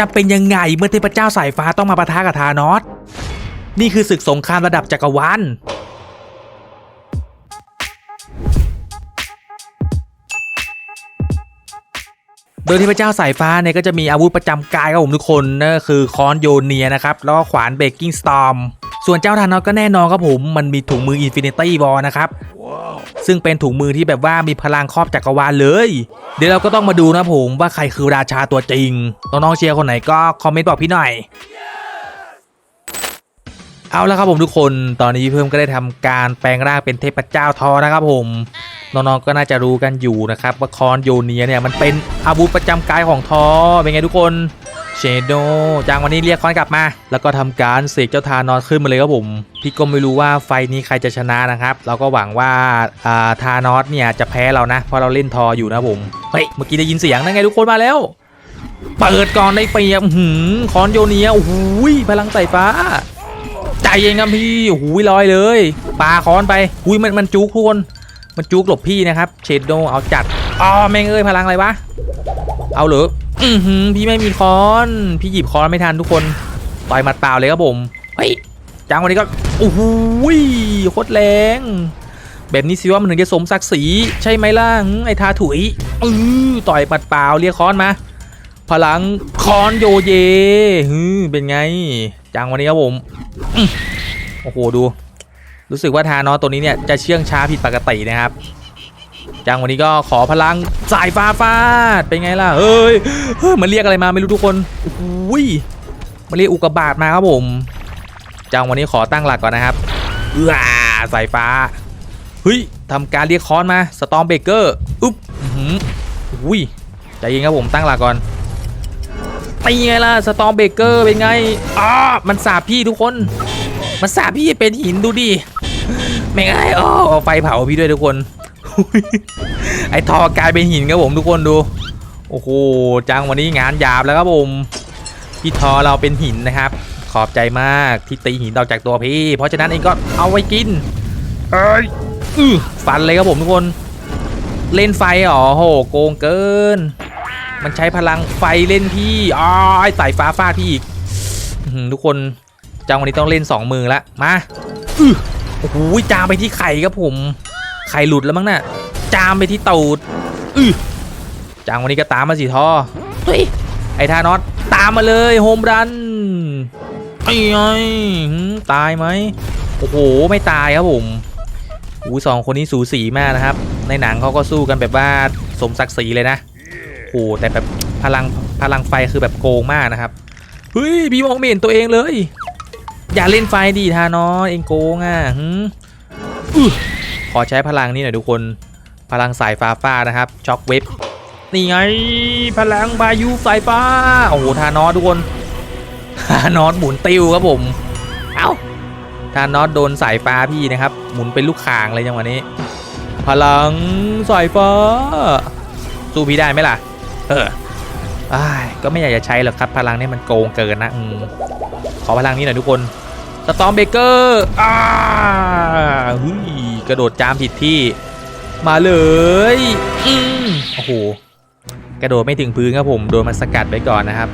จะเป็นยังไงเมื่อเทพเจ้าสายฟ้าต้องมาปะทะกับธานอสนี่คือศึกสงครามระดับจักรวาลโดยเทพเจ้าสายฟ้าเนี่ยก็จะมีอาวุธประจำกายครับผมทุกคนนั่นก็คือค้อนโยเนียนะครับ แล้วก็ขวานเบกกิ้งสตอม ส่วนเจ้าธานอสก็แน่นอนครับผมมันมีถุงมืออินฟินิตี้บอลนะครับซึ่งเป็นถุงมือที่แบบว่ามีพลังครอบจักรวาลเลย เดี๋ยวเราก็ต้องมาดูนะผมว่าใครคือราชาตัวจริงน้องๆเชียร์คนไหนก็คอมเมนต์บอกพี่หน่อยเอาละครับผมทุกคนตอนนี้เพิ่มก็ได้ทำการแปลงร่างเป็นเทพเจ้าทอนะครับผมน้องๆก็น่าจะรู้กันอยู่นะครับว่าคอนโยเนียเนี่ยมันเป็นอาวุธประจำกายของทอเป็นไงทุกคน เชโดจางวันนี้เรียกคอนกลับมา แล้วก็ทำการเสกเจ้าทานอสขึ้นมาเลยครับผม พี่ก็ไม่รู้ว่าไฟนี้ใครจะชนะนะครับ เราก็หวังว่าอ่าทานอสเนี่ยจะแพ้เรานะ เพราะเราเล่นทออยู่นะผม เฮ้ย เมื่อกี้ได้ยินเสียงนั่นไงทุกคนมาแล้ว เปิดก่อนได้เปรียบหืมคอนโยเนียโอ้โหยพลังสายฟ้า ใจเย็นครับพี่โอ้โหลอยเลยปาคอนไปหุยมันมันจุกทุกคนมันจุกหลบพี่นะครับ เชดโดเอาจัดอ๋อแม่งเอ้ยพลังอะไรวะ เอาเหรอ อือหือพี่ไม่มีค้อน พี่หยิบค้อนไม่ทันทุกคนต่อยมัดเปล่าเลยครับผมเฮ้ยจังวันนี้ก็โอ้โหโคตรแรงแบบนี้สิว่ามันถึงจะสมศักดิ์ศรีใช่ไหมล่ะไอ้ทาถุยอือต่อยหมัดเปล่าเรียกคอนมา พลังค้อนโยเยฮือเป็นไง จังวันนี้ครับผมโอ้โหดู รู้สึกว่าทานอตัวนี้เนี่ยจะเชื่องช้าผิดปกตินะครับ จังวันนี้ก็ขอพลังสายฟ้าฟาดเป็นไงล่ะเฮ้ยเฮ้ยมันเรียกอะไรมาไม่รู้ทุกคนโอ้ยมันเรียกอุกกาบาตมาครับผม จังวันนี้ขอตั้งหลักก่อนนะครับเอื้อสายฟ้าเฮ้ยทำการเรียกคอนมาสตอมเบเกอร์อุ๊บอื้อหืออุ้ยใจเย็นครับผมตั้งหลักก่อนตีไงล่ะสตอมเบเกอร์เป็นไงอ๋อมันสาบพี่ทุกคน มันสาบพี่เป็นหินดูดิไม่ไงอ๋อเอาไฟเผาพี่ด้วยทุกคน ไอทอกลายเป็นหินครับผมทุกคนดู โอ้โหจังวันนี้งานหยาบแล้วครับผมพี่ทอเราเป็นหินนะครับ ขอบใจมากที่ตีหินออกจากตัวพี่ เพราะฉะนั้นเองก็เอาไว้กิน เอ้ยอือฟันเลยครับผมทุกคน เล่นไฟอ๋อโหโกงเกิน มันใช้พลังไฟเล่นพี่อ๋อไอ้สายฟ้าฟาดพี่อีกทุกคนจังวันนี้ต้องเล่นสองมือละมาอือโอ้โหจามไปที่ไข่ครับผม ไข่หลุดแล้วมั้งน่ะจามไปที่ตูดอือจังวันนี้ก็ตามมาสิท่อเฮ้ยไอ้ทานอสตามมาเลยโฮมรันไอ้ไงหืมตายไหมโอ้โหไม่ตายครับผมอู้สองคนนี้สูสีมากนะครับ ในหนังเขาก็สู้กันแบบว่าสมศักดิ์ศรีเลยนะโอ้โหแต่แบบพลังพลังไฟคือแบบโกงมากนะครับเฮ้ยพี่มองไม่เห็นตัวเองเลย อย่าเล่นไฟดีทานอสเองโกงอะอือ ขอใช้พลังนี้หน่อยทุกคน พลังสายฟ้าฟ้านะครับ ช็อคเวฟนี่ไง พลังบายุสายฟ้า โอ้โห ทานอสทุกคน ทานอสหมุนติ้วครับผม เอ้า ทานอสโดนสายฟ้าพี่นะครับ หมุนเป็นลูกข่างเลยจังหวะนี้ พลังสายฟ้า สู้พี่ได้ไหมล่ะ เอออ้ก็ไม่อยากจะใช้หรอกครับ พลังนี้มันโกงเกินนะอขอพลังนี้หน่อยทุกคน สตอมเบเกอร์ อ้าเฮ้ย กระโดดจามผิดที่ มาเลยอืมโอ้โหกระโดดไม่ถึงพื้นครับผมโดนมันสกัดไว้ก่อนนะครับ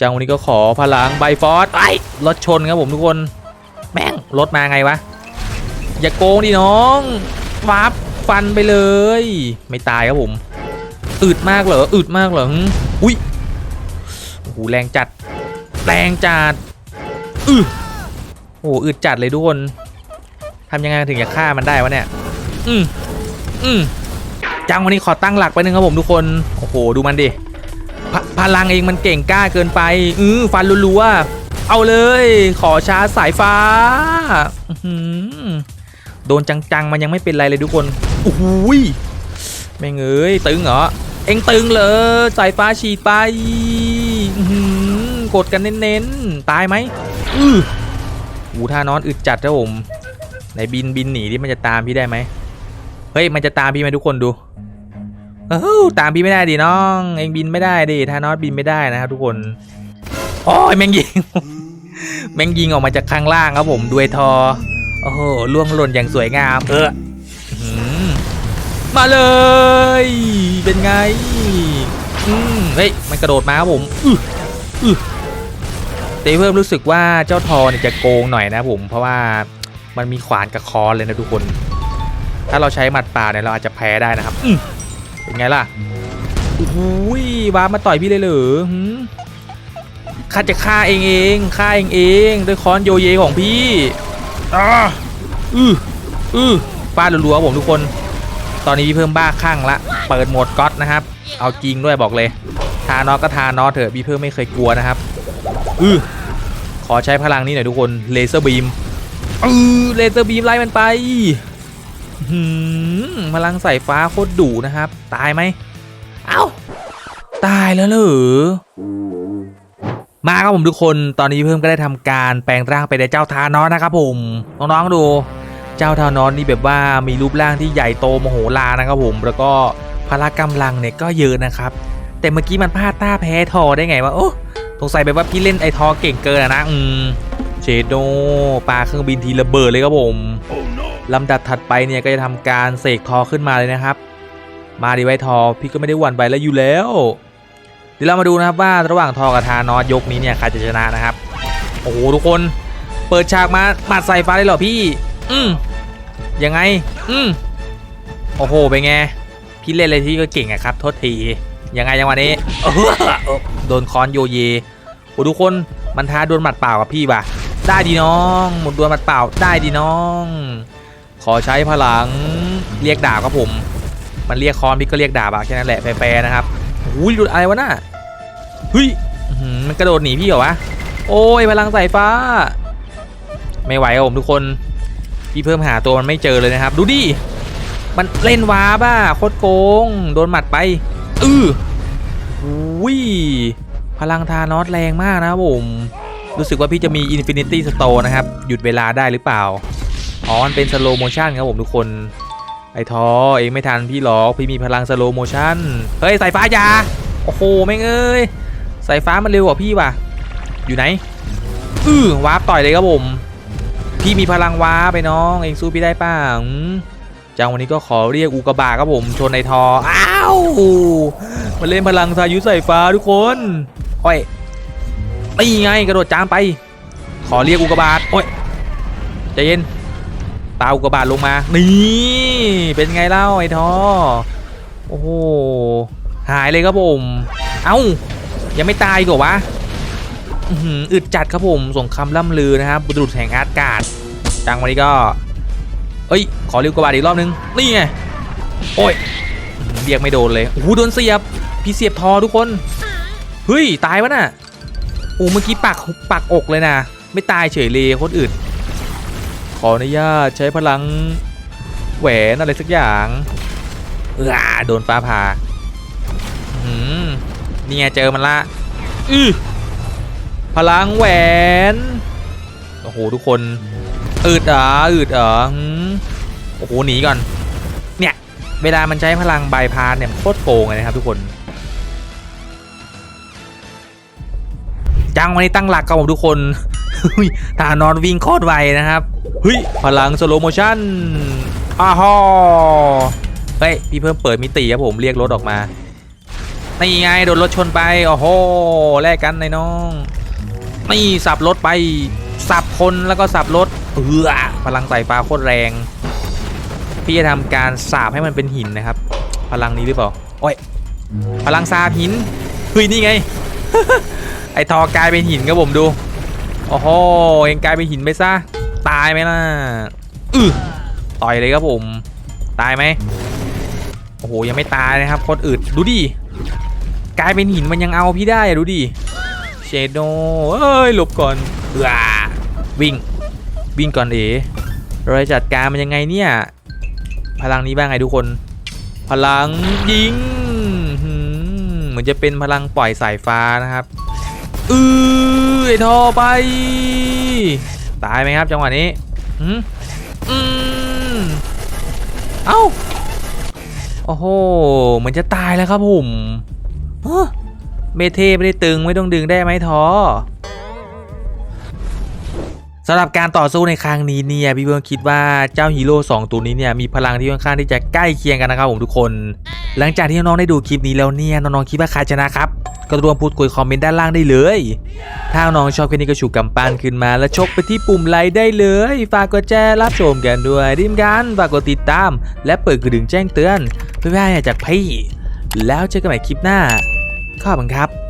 จังวันนี้ก็ขอพลังไบฟอสไอ้รถชนครับผมทุกคนแม่งรถมาไงวะอย่าโกงดิน้องวับฟันไปเลย ไม่ตายครับผมอึดมากเหรออึดมากเหรออุ้ยโอ้โหแรงจัดแรงจัดอือโอ้โหอึดจัดเลยทุกคน ทำยังไงถึงจะฆ่ามันได้วะเนี่ย อืมอืมจังวันนี้ขอตั้งหลักไปหนึ่งครับผมทุกคน โอ้โห ดูมันดิพพลังเองมันเก่งกล้าเกินไป อือฟันรัวๆเอาเลย ขอชาร์จสายฟ้าโดนจังๆ มันยังไม่เป็นไรเลยทุกคนโอ้โหยแม่งเอ้ยตึงเหรอ เอ็งตึงเลยสายฟ้าฉีดไปหือกดกันเน้นๆ ตายไหมอือหูท่านอนอึดจัดครับผม ไหนบินบินหนีที่มันจะตามพี่ได้ไหมเฮ้ยมันจะตามพี่ไหมทุกคนดูเออตามพี่ไม่ได้ดิน้อง เองบินไม่ได้ดิทานอสบินไม่ได้นะครับทุกคนโอ้ยแมงยิง แมงยิงออกมาจากข้างล่างครับผมด้วยทอโอ้โหล่วงหล่นอย่างสวยงาม เอออื้อมาเลย เป็นไงอืมเฮ้ยมันกระโดดมาครับผมอืออือแต่เพิ่มรู้สึกว่าเจ้าทอเนี่ยจะโกงหน่อยนะผมเพราะว่า มันมีขวานกับคอนเลยนะทุกคน ถ้าเราใช้หมัดป่าเนี่ยเราอาจจะแพ้ได้นะครับอือเป็นไงล่ะโอ้โหวามาต่อยพี่เลยเหรอหืมข้าจะฆ่าเองเองฆ่าเองเองด้วยค้อนโยเยของพี่อ่าอืออือฟาดรัวๆครับผมทุกคน ตอนนี้พี่เพิ่มบ้าคลั่งละ เปิดโหมดก๊อตนะครับ เอาจริงด้วยบอกเลย ทานอสก็ทานอสเถอะพี่เพิ่มไม่เคยกลัวนะครับ อือขอใช้พลังนี้หน่อยทุกคน เลเซอร์บีม อือเลเซอร์บีมไล่มันไปหืมพลังสายฟ้าโคตรดุนะครับ ตายไหม เอ้า ตายแล้วเหรอมาครับผมทุกคนตอนนี้เพิ่มก็ได้ทำการแปลงร่างไปในเจ้าทานอสนะครับผมน้องๆดูเจ้าทานอสนี่แบบว่ามีรูปร่างที่ใหญ่โตมโหฬารนะครับผม แล้วก็พละกำลังเนี่ยก็เยอะนะครับ แต่เมื่อกี้มันพลาดท่าแพ้ทอได้ไงวะโอ้สงสัยแบบว่าพี่เล่นไอทอเก่งเกินอะนะอืม เชโดปลาเครื่องบินทีระเบิดเลยครับผมลำดับถัดไปเนี่ยก็จะทำการเสกทอขึ้นมาเลยนะครับ มาดีไว้ทอพี่ก็ไม่ได้หวั่นไหวแล้วอยู่แล้ว เดี๋ยวเรามาดูนะครับว่าระหว่างทอกับทานอสยกนี้เนี่ยใครจะชนะนะครับ โอ้โหทุกคนเปิดฉากมาหมัดใส่ฟ้าเลยเหรอพี่ อืมยังไง อืมโอ้โหเป็นไงพี่เล่นอะไรที่ก็เก่งอะครับโทษทียังไงยังวันนี้โดนคอนโยเยโอ้ทุกคน มันท้าโดนหมัดเปล่ากับพี่ปะได้ดีน้องหมดดวลหมัดเปล่าได้ดีน้อง ขอใช้พลังเรียกดาบครับผม มันเรียกคอนพี่ก็เรียกดาบอะแค่นั้นแหละแฟร์ๆนะครับอุ้ยดูอะไรวะน่ะเฮ้ยมันกระโดดหนีพี่เหรอวะโอ้ยพลังสายฟ้า ไม่ไหวครับผมทุกคนพี่เพิ่มหาตัวมันไม่เจอเลยนะครับ ดูดิมันเล่นว้าบ้าโคตรโกง โดนหมัดไป อืออุ้ย พลังทานอสแรงมากนะครับผมรู้สึกว่าพี่จะมี Infinity Stone นะครับ หยุดเวลาได้หรือเปล่า อ๋อ มันเป็น slow motion ครับผมทุกคน ไอ้ทอเองไม่ทันพี่หรอก พี่มีพลัง slow motion เฮ้ยสายฟ้ายา โอ้โหแม่งเอ้ยสายฟ้ามันเร็วกว่าพี่ว่ะ อยู่ไหน อือวาร์ปต่อยเลยครับผม พี่มีพลังวาร์ปไปน้อง เองสู้พี่ได้ป่ะจังวันนี้ก็ขอเรียกอุกกาบาตครับผม ชนในทอ อ้าวมาเล่นพลังพายุสายฟ้าทุกคน โอ้ยนี่ไงกระโดดจามไป ขอเรียกอุกกาบาตโอ้ยใจเย็นปาอุกกาบาตลงมานี่เป็นไงเล่าไอ้ทอโอ้โหหายเลยครับผม เอ้ายังไม่ตายกเหรอวะอึดจัดครับผมสงครามล่ำลือนะครับบุรุษแห่งอาร์ตการ์ดจังวันนี้ก็ เอ้ย ขอเรียกกบาดอีกรอบนึง นี่ไง โอ้ย เรียกไม่โดนเลยโอ้โหโดนเสียบ พี่เสียบทอทุกคน ฮ้ย ตายวะน่ะโอ้เมื่อกี้ปักปักอกเลยนะ ไม่ตายเฉยเลยโคนอื่น ขออนุญาตใช้พลังแหวนอะไรสักอย่างเออโดนฟ้าผ่าอื้อหือนี่ไงเจอมันละอือพลังแหวน โอ้โหทุกคนอืดเหรออืดอหืมโอ้โหหนีก่อน เนี่ย เวลามันใช้พลังบายพาสเนี่ยโคตรโกงเลยนะครับทุกคน จังวันนี้ตั้งหลักกับผมทุกคนเฮ้ยทหารนอนวิ่งโคตรไวนะครับเฮ้ยพลังสโลโมชั่นอ้าฮอเฮ้ยพี่เพิ่มเปิดมิติครับผมเรียกรถออกมานี่ไงโดนรถชนไปโอ้โหแลกกันในน้องนี่สับรถไปสับคนแล้วก็สับรถเออพลังสายฟ้าโคตรแรง พี่จะทำการสาบให้มันเป็นหินนะครับ พลังนี้หรือเปล่าโอ้ยพลังสาบหินเฮ้ยนี่ไง ไอทอกลายเป็นหินครับผมดู โอ้โห เองกลายเป็นหินไปซะ ตายไหมล่ะอือต่อยเลยครับผม ตายไหมโอ้โห ยังไม่ตายนะครับโคตรอึด ดูดิ กลายเป็นหินมันยังเอาพี่ได้อะดูดิ เชโดเอ้ย หลบก่อนเออวิ่ง วิ่งก่อนเอ๋เราจะจัดการมันยังไงเนี่ย พลังนี้บ้างไงทุกคน พลังยิงเหมือนจะเป็นพลังปล่อยสายฟ้านะครับ อือไอทอไป ตายไหมครับจังหวะนี้อืมอืมเอ้าโอ้โหเหมือนจะตายแล้วครับผมเมเทไม่ได้ตึงไม่ต้องดึงได้ไหมทอ สำหรับการต่อสู้ในครั้งนี้เนี่ยพี่เพิ่งคิดว่าเจ้าฮีโร่สองตัวนี้เนี่ยมีพลังที่ค่อนข้างที่จะใกล้เคียงกันนะครับผมทุกคน หลังจากที่น้องๆได้ดูคลิปนี้แล้วเนี่ยน้องๆคิดว่าใครชนะครับก็รวมพูดคุยคอมเมนต์ด้านล่างได้เลย ถ้าน้องชอบคลิปนี้ก็ชูกำปั้นขึ้นมา แล้วชกไปที่ปุ่มไลค์ได้เลย ฝากกดแชร์รับชมกันด้วยดิมกันฝากกดติดตาม และเปิดกระดิ่งแจ้งเตือนเพื่อไม่ให้หายจากพี่ แล้วเจอกันใหม่คลิปหน้า ขอบคุณครับ